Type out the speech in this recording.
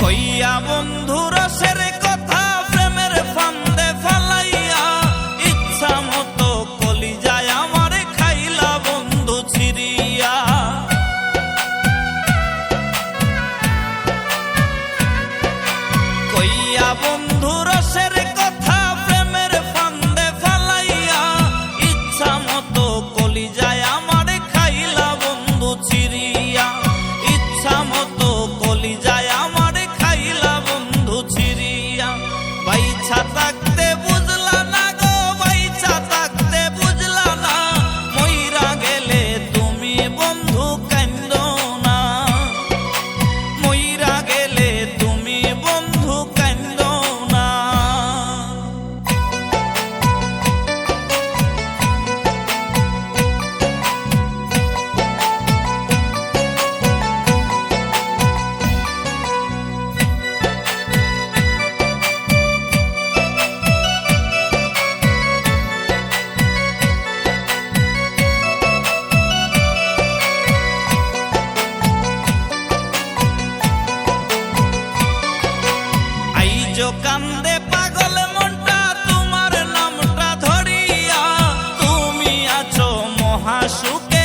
কইয়া বন্ধুর সেরে কান্দে পাগল তোমার নামটা ধরিয়া তুমি আছো মহাসুখে।